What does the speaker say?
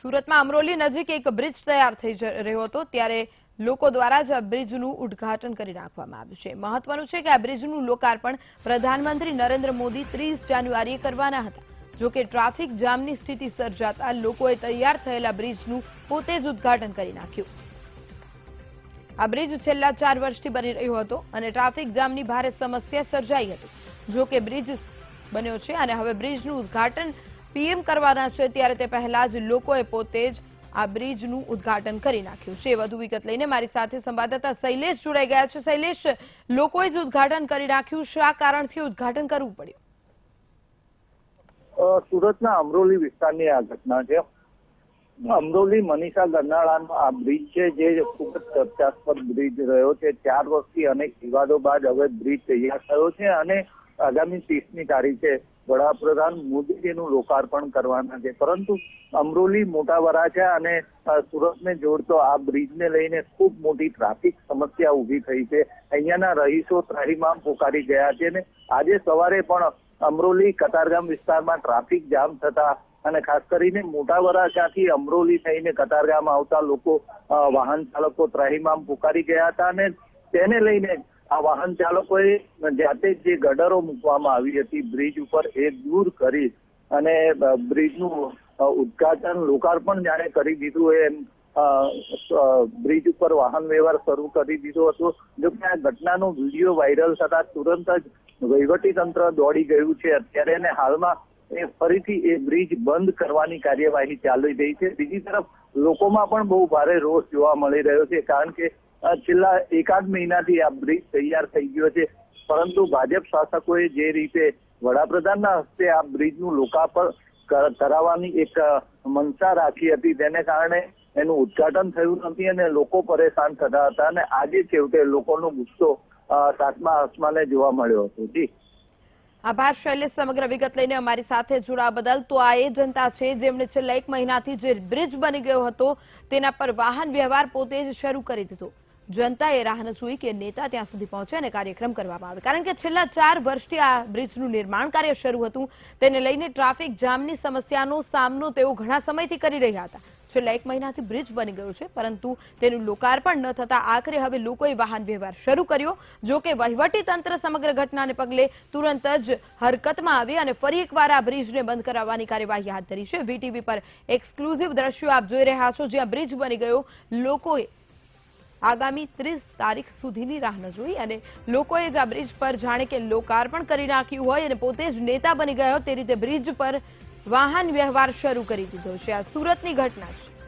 સુરતમાં અમરોલી નજીક એક બ્રિજ તૈયાર થઈ રહ્યો હતો, ત્યારે લોકો દ્વારા જ આ બ્રિજનું ઉદ્ઘાટન કરી નાખવામાં આવ્યું છે. મહત્વનું છે કે આ બ્રિજનું લોકાર્પણ પ્રધાનમંત્રી નરેન્દ્ર મોદી ત્રીસ જાન્યુઆરીએ કરવાના હતા. જોકે ટ્રાફિક જામની સ્થિતિ સર્જાતા લોકોએ તૈયાર થયેલા બ્રિજનું પોતે જ ઉદ્ઘાટન કરી નાખ્યું. આ બ્રિજ છેલ્લા ચાર વર્ષથી બની રહ્યો હતો અને ટ્રાફિક જામની ભારે સમસ્યા સર્જાઈ હતી. જો કે બ્રિજ બન્યો છે અને હવે બ્રિજનું ઉદ્ઘાટન પીએમ કરવાના છે ત્યારે તે પહેલા જ લોકોએ પોતે જ આ બ્રિજનું ઉદ્ઘાટન કરી નાખ્યું છે. વધુ વિગત લઈને મારી સાથે સંવાદદાતા શૈલેષ જોડાઈ ગયા છે. શૈલેષ, લોકોએ જ ઉદ્ઘાટન કરી નાખ્યું શા કારણથી ઉદ્ઘાટન કરવું પડ્યું. સુરતના અમરોલી વિસ્તારની આ ઘટના છે. અમરોલી મનીષા ગરનાળાનો આ બ્રિજ છે, જે ખૂબ જ ચર્ચાસ્પદ બ્રિજ રહ્યો છે. ચાર વર્ષથી અનેક વિવાદો બાદ હવે બ્રિજ તૈયાર થયો છે અને આગામી ત્રીસમી તારીખે વડાપ્રધાન મોદીજીનું લોકાર્પણ કરવાના છે. પરંતુ અમરોલી મોટા વરાછા અને સુરતને જોડતો આ બ્રિજને લઈને ખૂબ મોટી ટ્રાફિક સમસ્યા ઊભી થઈ છે. અહીંયાના રહીશો ત્રાહીમામ પોકારી ગયા છે ને આજે સવારે પણ અમરોલી કતારગામ વિસ્તારમાં ટ્રાફિક જામ થતા અને ખાસ કરીને મોટા વરાછાથી અમરોલી થઈને કતારગામ આવતા લોકો વાહન ચાલકો ત્રાહીમામ પુકારી ગયા હતા અને તેને લઈને આ વાહન ચાલકોએ જાતે જે ગડરો મૂકવામાં આવી હતી, બ્રિજ ઉપર એ દૂર કરી અને બ્રિજનું ઉદઘાટન લોકાર્પણ જાણે કરી દીધું, એમ બ્રિજ ઉપર વાહન વ્યવહાર શરૂ કરી દીધો હતો. જો કે આ ઘટનાનો વીડિયો વાયરલ થતા તુરંત જ વહીવટી તંત્ર દોડી ગયું છે. અત્યારે અને હાલમાં એ ફરીથી એ બ્રિજ બંધ કરવાની કાર્યવાહી ચાલી રહી છે. બીજી તરફ લોકોમાં પણ બહુ ભારે રોષ જોવા મળી રહ્યો છે, કારણ કે છેલ્લા એકાદ મહિનાથી આ બ્રિજ તૈયાર થઈ ગયો છે. પરંતુ ભાજપ શાસકોએ જે રીતે વડાપ્રધાનના હસ્તે આ બ્રિજનું લોકાર્પણ કરાવવાની એક મનસા રાખી હતી, તેને કારણે એનું ઉદઘાટન થયું નથી અને લોકો પરેશાન થતા હતા અને આજે છેવટે લોકોનો ગુસ્સો સાતમા આસમાને જોવા મળ્યો હતો. જી. આભાર શૈલેષ, સમગ્ર વિગત લઈને અમારી સાથે જોડાવા બદલ. તો આ એ જનતા છે જેમણે છેલ્લા એક મહિનાથી જે બ્રિજ બની ગયો હતો, તેના પર વાહન વ્યવહાર પોતે જ શરૂ કરી દીધો. જનતાએ રાહ ન જોઈ કે નેતા ત્યાં સુધી પહોંચે અને કાર્યક્રમ કરવામાં આવે કારણ કે છેલ્લા ચાર વર્ષથી આ બ્રિજનું નિર્માણ કાર્ય શરૂ હતું. તેને લઈને ટ્રાફિક જામની સમસ્યાનો સામનો તેઓ ઘણા સમયથી કરી રહ્યા હતા. છેલ્લા એક મહિનાથી બ્રિજ બની ગયો છે, પરંતુ તેનું લોકાર્પણ ન થતા આખરે હવે લોકોએ વાહન વ્યવહાર શરૂ કર્યો. જો કે વહીવટી તંત્ર સમગ્ર ઘટનાને પગલે તુરંત જ હરકતમાં આવી અને ફરી એકવાર આ બ્રિજને બંધ કરાવવાની કાર્યવાહી હાથ ધરી છે. વીટીવી પર એક્સક્લુઝિવ દ્રશ્યો આપ જોઈ રહ્યા છો. જ્યાં બ્રિજ બની ગયો, લોકોએ આગામી ત્રીસ તારીખ સુધીની રાહ ન જોઈ અને લોકોએ જ આ બ્રિજ પર જાણે કે લોકાર્પણ કરી નાખ્યું હોય અને પોતે જ નેતા બની ગયો તે રીતે બ્રિજ પર વાહન વ્યવહાર શરૂ કરી દીધો છે. આ સુરતની ઘટના છે.